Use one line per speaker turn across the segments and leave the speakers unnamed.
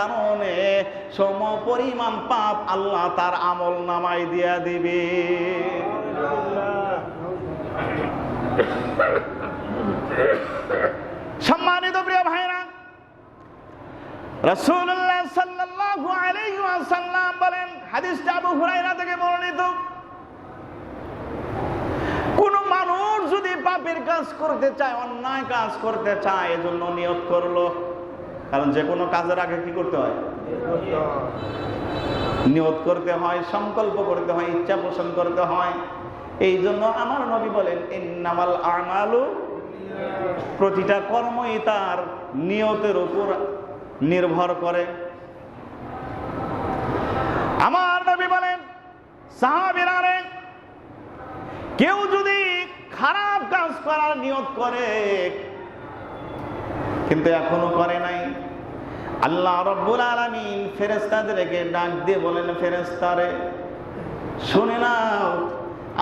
কারণে সম পরিমাণ পাপ আল্লাহ তার আমল নামাই দিয়া দিবে। সম্মানিত প্রিয় ভাইরা ওয়াসাল্লাম বলেন, হাদিসটা আবু থেকে বর্ণিত, কোন মানুষ যদি পাপের কাজ করতে চায়, অন্যায় কাজ করতে চায়, এজন্য নিয়ত করল। কারণ যে কোনো কাজের আগে কি করতে হয়? নিয়ত করতে হয়, সংকল্প করতে হয়, ইচ্ছা পোষণ করতে হয়। এই জন্য আমার নবী বলেন, ইন্নামাল আমালু প্রতিটা কর্মই তার নিয়তের উপর নির্ভর করে। আমার নবী বলেন, সাহাবিরা রে, কেউ যদি খারাপ কাজ করার নিয়ত করে, কিন্তু এখনও করে নাই আল্লাহ রব্বুল আলামিন ফেরেস্তাদেরকে ডাক দিয়ে বলেন ফেরেস্তারে শুনে নাও,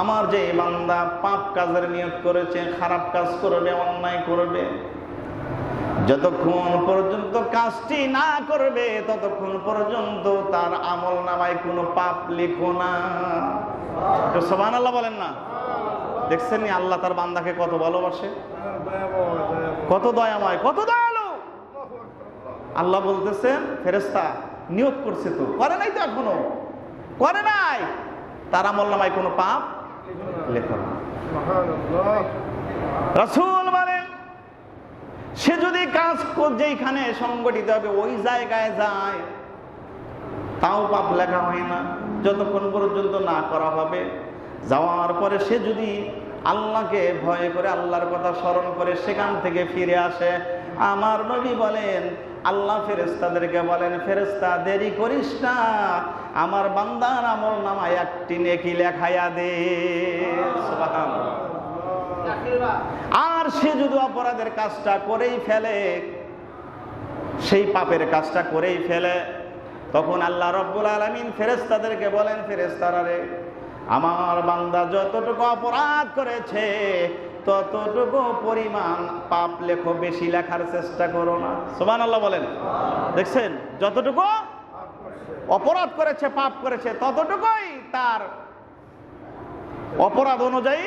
আমার যে বান্দা পাপ কাজের নিয়ত করেছে, খারাপ কাজ করবে, অন্যায় করবে, যতক্ষণ পর্যন্ত কাজটি না করবে, ততক্ষণ পর্যন্ত তার আমল নামায় কোনো পাপ লিখো না। সোবান আল্লাহ বলেন না। দেখছেন আল্লাহ তার বান্দাকে কত ভালোবাসে? কত দয়াময়, কত আল্লাহ বলতেছেন ফেরেস্তা নিয়োগ করছে তো। করে নাই তো এখনও? করে নাই? তার আমল কোনো পাপ লেখো না। রাসূল বলেন সে যদি কাজ যেইখানে সংগঠিত হবে ওই জায়গায় যায়। তাও পাপ লেখা হয় না। যতক্ষণ পর্যন্ত না করা হবে যাওয়ার পরে সে যদি আল্লাহকে ভয় করে আল্লাহর কথা স্মরণ করে সেখান থেকে ফিরে আসে আমার নবী বলেন, আল্লাহ ফেরেস্তাদেরকে বলেন ফেরেস্তা দেরি করিস না আমার বান্দার আমল নামায় একটি নেকি লেখাইয়া দে। আর সে যদি অপরাধের কাজটা করেই ফেলে, সেই পাপের কাজটা করেই ফেলে, তখন আল্লাহ রব্বুল আলমিন ফেরেস্তাদেরকে বলেন ফেরেস্তারা রে, আমার বান্দা যতটুকু অপরাধ করেছে ততটুকু পরিমাণ পাপ লেখো বেশি লেখার চেষ্টা করো না। সোমান আল্লাহ বলেন। দেখছেন? যতটুকু অপরাধ করেছে পাপ করেছে ততটুকুই তার অপরাধ অনুযায়ী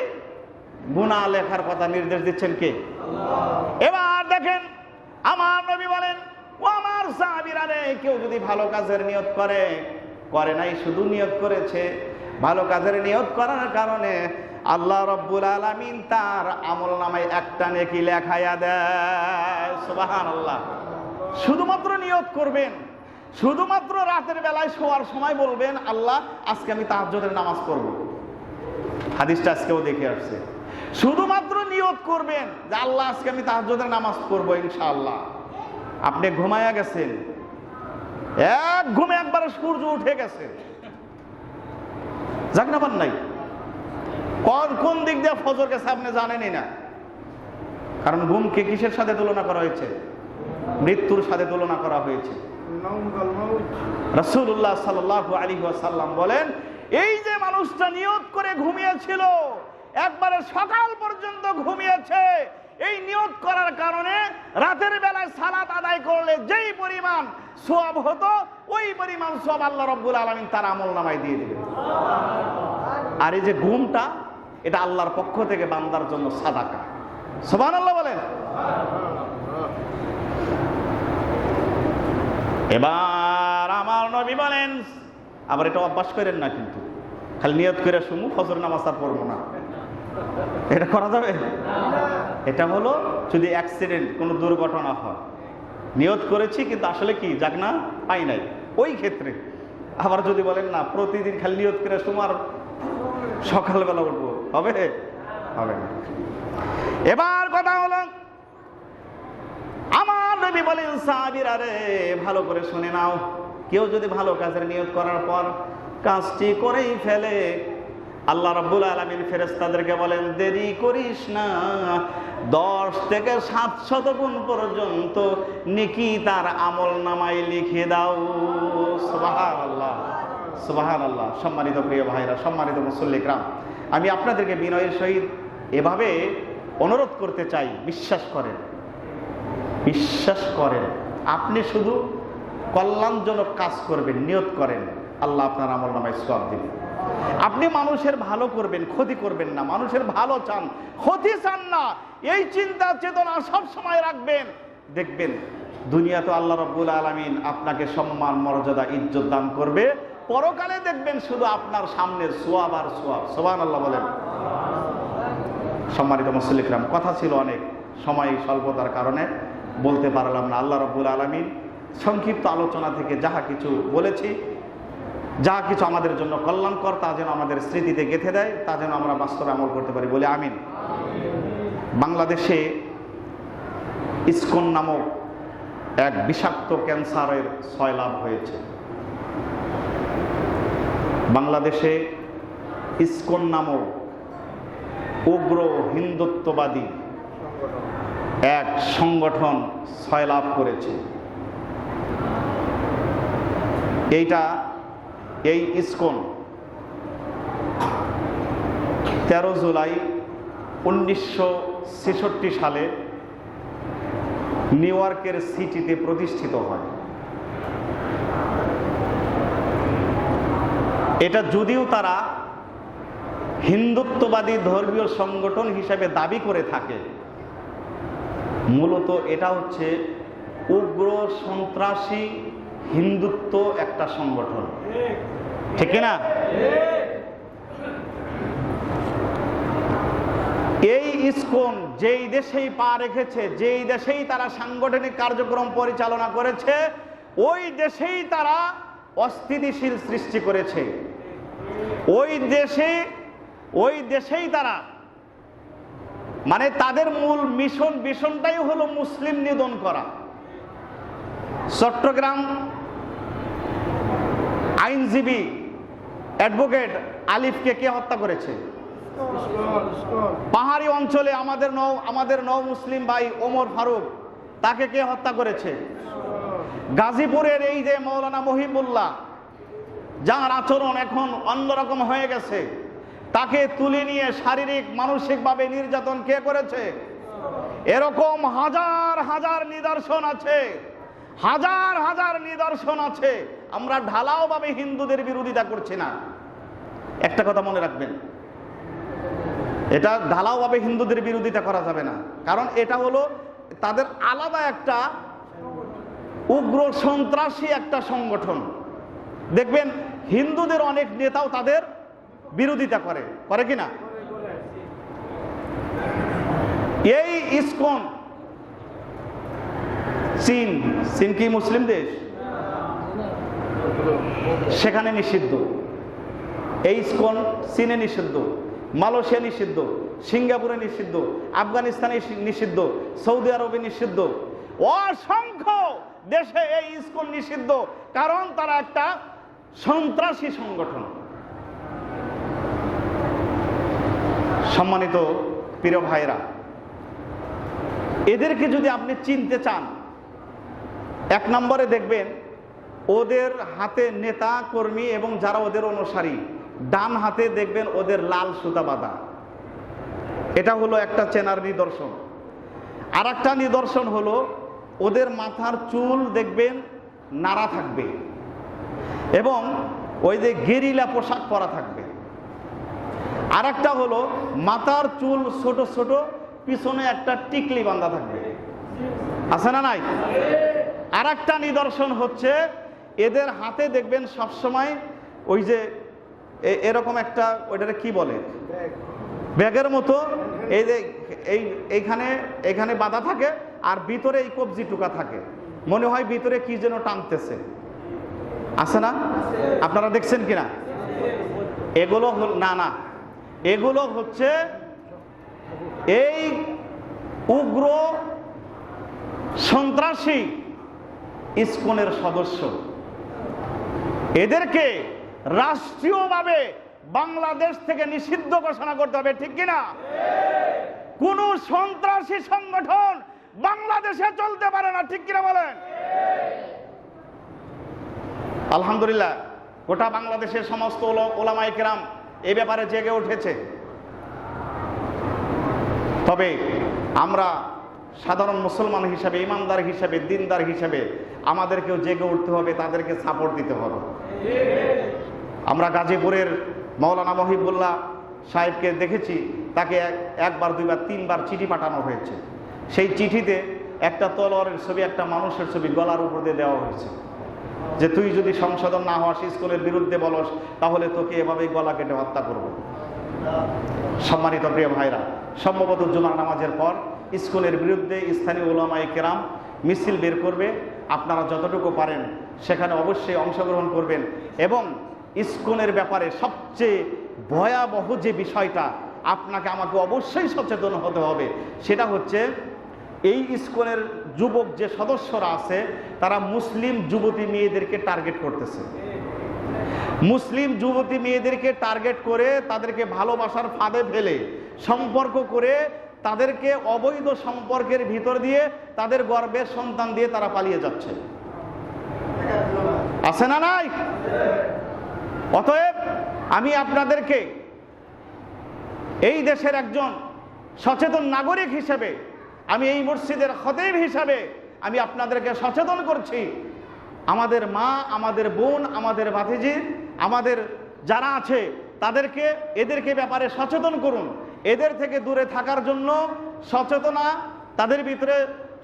গুণা লেখার কথা নির্দেশ দিচ্ছেন কে? এবার দেখেন আমার নবী বলেন ও আমার সাহাবীরা রে কেউ যদি ভালো কাজের নিয়ত করে করে নাই শুধু নিয়ত করেছে। ভালো কাজের নিয়ত করার কারণে আল্লাহ রব্বুল আলামিন তার আমল নামায় একটা নেকি লেখাইয়া দেয়। সুবহানাল্লাহ। শুধুমাত্র নিয়োগ করবেন, শুধুমাত্র রাতের বেলায় শোয়ার সময় বলবেন, আল্লাহ, আজকে আমি তাহাজ্জুদের নামাজ পড়ব। হাদিসটা আজকেও দেখে আসছে। শুধুমাত্র নিয়োগ করবেন যে আল্লাহ, আজকে আমি তাহাজ্জুদের নামাজ পড়ব ইনশাআল্লাহ। আপনি ঘুমায়া গেছেন। এক ঘুমে একবার সূর্য উঠে গেছে। যাক না নাই কোন কোন দিক দিয়ে ফজর গেছে আপনি জানেনই না। কারণ ঘুমকে কিসের সাথে তুলনা করা হয়েছে? মৃত্যুর সাথে তুলনা করা হয়েছে। রাসূলুল্লাহ সাল্লাল্লাহু আলাইহি ওয়াসাল্লাম বলেন, এই যে মানুষটা নিয়ত করে ঘুমিয়েছিল, একবারে সকাল পর্যন্ত ঘুমিয়েছে, এই নিয়ত করার কারণে রাতের বেলায় সালাত আদায় করলে যেই পরিমাণ সোয়াব হতো, ওই পরিমাণ সব আল্লাহ রব্বুল আলামিন তার আমল নামায় দিয়ে দিবেন আর এই যে ঘুমটা এটা আল্লাহর পক্ষ থেকে বান্দার জন্য সাদাকা। আল্লাহ বলেন। এবার আমার নবী বলেন, আবার এটা অভ্যাস করেন না কিন্তু। খালি নিয়ত করে শুমু ফজর নামাজ আর পড়ব না। এটা করা যাবে? এটা হলো যদি অ্যাক্সিডেন্ট কোনো দুর্ঘটনা হয়। নিয়ত করেছি, কিন্তু আসলে কি, যাক না, পাই নাই। ওই ক্ষেত্রে। আবার যদি বলেন, না, প্রতিদিন খালি নিয়ত করে শুমু আর সকালবেলা উঠবো। হবে? হবে না। এবার কথা হলো, আমার নবী বলেন, সাহাবীরা রে, ভালো করে শুনে নাও। কেউ যদি ভালো কাজের নিয়োগ করার পর কাজটি করেই ফেলে, আল্লাহ রাব্বুল আলামিন ফেরেশতাদেরকে বলেন, দেরি করিস না। দশ থেকে সাতশত গুণ পর্যন্ত নেকি তার আমল নামায় লিখে দাও। সুবহানাল্লাহ সুবহানাল্লাহ। সম্মানিত প্রিয় ভাইরা, সম্মানিত মুসল্লিকরাম আমি আপনাদেরকে বিনয়ের সহিত এভাবে অনুরোধ করতে চাই, বিশ্বাস করেন। বিশ্বাস করেন। আপনি শুধু কল্যাণজনক কাজ করবেন, নিয়ত করেন। আল্লাহ আপনার আমল নামায় সব দিবেন। আপনি মানুষের ভালো করবেন, ক্ষতি করবেন না। মানুষের ভালো চান, ক্ষতি চান না। এই চিন্তা, চেতনা সব সময় রাখবেন। দেখবেন দুনিয়া তো আল্লাহ রব্বুল আলমিন আপনাকে সম্মান, মর্যাদা, ইজ্জত দান করবে। পরকালে দেখবেন শুধু আপনার সামনের সোয়াব আর সোয়াব। সোবান আল্লাহ বলেন। সম্মানিত মুসলিকরাম কথা ছিল অনেক। সময় স্বল্পতার কারণে বলতে পারলাম না। আল্লাহ রব্বুল আলমিন সংক্ষিপ্ত আলোচনা থেকে যাহা কিছু বলেছি যা কিছু আমাদের জন্য কল্যাণকর, তা যেন আমাদের স্মৃতিতে গেঁথে দেয়, তা যেন আমরা বাস্তবে আমল করতে পারি বলে আমিন। বাংলাদেশে ইস্কন নামক এক বিষাক্ত ক্যান্সারের সয়লাভ হয়েছে। বাংলাদেশে ইস্কন নামক উগ্র হিন্দুত্ববাদী এক সংগঠন সয়লাভ করেছে। এইটা, এই ইস্কন তেরো জুলাই উনিশশো ছেষট্টি সালে নিউ ইয়র্কের সিটিতে প্রতিষ্ঠিত হয়। এটা যদিও তারা হিন্দুত্ববাদী ধর্মীয় সংগঠন হিসেবে দাবি করে থাকে, মূলত এটা হচ্ছে উগ্র সন্ত্রাসী হিন্দুত্ব একটা সংগঠন। ঠিক না এই ইস্কন যেই দেশেই পা রেখেছে, যেই দেশেই তারা সাংগঠনিক কার্যক্রম পরিচালনা করেছে, ওই দেশেই তারা অস্থিতিশীল সৃষ্টি করেছে। ওই দেশে, ওই দেশেই তারা মানে তাদের মূল মিশন, মিশনটাই হলো মুসলিম নিধন করা। চট্টগ্রাম আইনজীবী অ্যাডভোকেট আলিফকে কে হত্যা করেছে? পাহাড়ি অঞ্চলে আমাদের নৌ আমাদের নৌ মুসলিম ভাই ওমর ফারুক, তাকে কে হত্যা করেছে? গাজীপুরের এই যে মৌলানা মহিবুল্লাহ যার আচরণ এখন অন্যরকম হয়ে গেছে, তাকে তুলে নিয়ে শারীরিক, মানসিকভাবে নির্যাতন কে করেছে? এরকম হাজার হাজার নিদর্শন আছে, হাজার হাজার নিদর্শন আছে। আমরা ঢালাওভাবে হিন্দুদের বিরোধিতা করছি না। একটা কথা মনে রাখবেন, এটা ঢালাওভাবে হিন্দুদের বিরোধিতা করা যাবে না। কারণ এটা হলো তাদের আলাদা একটা উগ্র সন্ত্রাসী একটা সংগঠন। দেখবেন, হিন্দুদের অনেক নেতাও তাদের বিরোধিতা করে। করে কি না? এই ইসকন, চীন চীন কি মুসলিম দেশ? সেখানে নিষিদ্ধ। এই ইসকন চীনে নিষিদ্ধ, মালয়েশিয়া নিষিদ্ধ, সিঙ্গাপুরে নিষিদ্ধ, আফগানিস্তানে নিষিদ্ধ, সৌদি আরবে নিষিদ্ধ। অসংখ্য দেশে এই ইসকন নিষিদ্ধ, কারণ তারা একটা সন্ত্রাসী সংগঠন। সম্মানিত প্রিয় ভাইরা এদেরকে যদি আপনি চিনতে চান, এক নম্বরে দেখবেন ওদের হাতে নেতা, কর্মী এবং যারা ওদের অনুসারী, ডান হাতে দেখবেন ওদের লাল সুতা বাঁধা। এটা হলো একটা চেনার নিদর্শন। আর একটা নিদর্শন হলো ওদের মাথার চুল দেখবেন নাড়া থাকবে। এবং ওই যে গেরিলা পোশাক পরা থাকবে। আর একটা হলো মাথার চুল ছোট ছোট, পিছনে একটা টিকলি বাঁধা থাকবে। আছে না নাই? আর একটা নিদর্শন হচ্ছে, এদের হাতে দেখবেন সবসময় ওই যে এরকম একটা ওইটারে কি বলে? ব্যাগের মতো, এই যে এই, এইখানে, এখানে বাঁধা থাকে আর ভিতরে এই কবজি টুকা থাকে। মনে হয় ভিতরে কি যেন টানতেছে। আছে না? আপনারা দেখছেন কিনা? এগুলো না না। এগুলো হচ্ছে এই উগ্র সন্ত্রাসী ইস্কনের সদস্য। এদেরকে রাষ্ট্রীয়ভাবে বাংলাদেশ থেকে নিষিদ্ধ ঘোষণা করতে হবে, ঠিক কিনা? কোন সন্ত্রাসী সংগঠন বাংলাদেশে চলতে পারে না, ঠিক কিনা বলেন? আলহামদুলিল্লাহ, গোটা বাংলাদেশের সমস্ত ওলা- ওলামায়ে কেরাম এই ব্যাপারে জেগে উঠেছে। তবে আমরা সাধারণ মুসলমান হিসাবে, ইমানদার হিসাবে, দিনদার হিসাবে আমাদেরকেও জেগে উঠতে হবে, তাদেরকে সাপোর্ট দিতে হবে। আমরা গাজীপুরের মৌলানা মহিবুল্লাহ সাহেবকে দেখেছি, তাকে এক- একবার, দুইবার, তিনবার চিঠি পাঠানো হয়েছে। সেই চিঠিতে একটা তলোয়ারের ছবি, একটা মানুষের ছবি গলার উপর দিয়ে দেওয়া হয়েছে। যে তুই যদি সংশোধন না হওয়াস স্কুলের বিরুদ্ধে বলস, তাহলে তোকে এভাবেই গলা কেটে হত্যা করব। সম্মানিত প্রিয় ভাইরা, সম্ভবত জুমার নামাজের পর স্কুলের বিরুদ্ধে স্থানীয় ওলামাই কেরাম মিছিল বের করবে। আপনারা যতটুকু পারেন সেখানে অবশ্যই অংশগ্রহণ করবেন এবং স্কুলের ব্যাপারে সবচেয়ে ভয়াবহ যে বিষয়টা আপনাকে আমাকে অবশ্যই সচেতন হতে হবে, সেটা হচ্ছে এই স্কুলের যুবক যে সদস্যরা আছে, তারা মুসলিম যুবতী মেয়েদেরকে টার্গেট করতেছে। মুসলিম যুবতী মেয়েদেরকে টার্গেট করে তাদেরকে ভালোবাসার ফাঁদে ফেলে, সম্পর্ক করে তাদেরকে অবৈধ সম্পর্কের ভিতর দিয়ে তাদের গর্বের সন্তান দিয়ে তারা পালিয়ে যাচ্ছে। আছে না নাই? অতএব আমি আপনাদেরকে এই দেশের একজন সচেতন নাগরিক হিসেবে আমি এই মসজিদের খতেব হিসাবে আমি আপনাদেরকে সচেতন করছি। আমাদের মা, আমাদের বোন, আমাদের ভাতিজি, আমাদের যারা আছে, তাদেরকে, এদেরকে ব্যাপারে সচেতন করুন। এদের থেকে দূরে থাকার জন্য সচেতনা, তাদের ভিতরে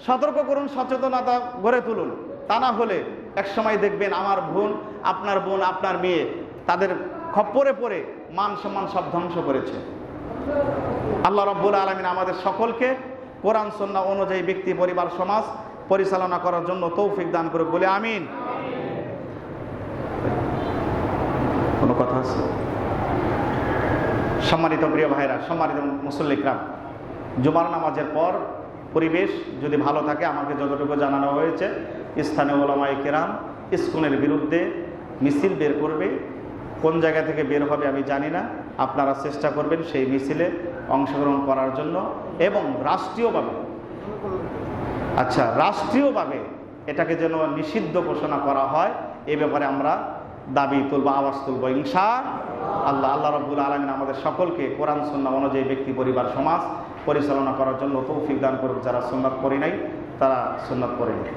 সতর্ক করুন, সচেতনতা গড়ে তুলুন। তা না হলে একসময় দেখবেন আমার বোন, আপনার বোন, আপনার মেয়ে, তাদের খপ্পরে পড়ে মান সম্মান সব ধ্বংস করেছে। আল্লাহ রব্বুল আলমিন আমাদের সকলকে কোরআন সন্না অনুযায়ী ব্যক্তি, পরিবার, সমাজ পরিচালনা করার জন্য তৌফিক দান করে বলে আমিন। কোনো কথা আছে? সম্মানিত প্রিয় ভাইরা সম্মানিত মুসল্লিকরাম জুমার নামাজের পর পরিবেশ যদি ভালো থাকে, আমাকে যতটুকু জানানো হয়েছে, স্থানীয় ওলামাই কেরাম স্কুলের বিরুদ্ধে মিছিল বের করবে। কোন জায়গা থেকে বের হবে আমি জানি না। আপনারা চেষ্টা করবেন সেই মিছিলে অংশগ্রহণ করার জন্য এবং রাষ্ট্রীয়ভাবে আচ্ছা রাষ্ট্রীয়ভাবে এটাকে যেন নিষিদ্ধ ঘোষণা করা হয়, এ ব্যাপারে আমরা দাবি তুলব, আওয়াজ তুলব, ইনশা আল্লাহ। আল্লাহ রব্বুল আলমিন আমাদের সকলকে কোরআন সন্না অনুযায়ী ব্যক্তি, পরিবার, সমাজ পরিচালনা করার জন্য তৌফিক দান করুক, যারা সুন্নাত করি নাই, তারা সুন্নাত করেনি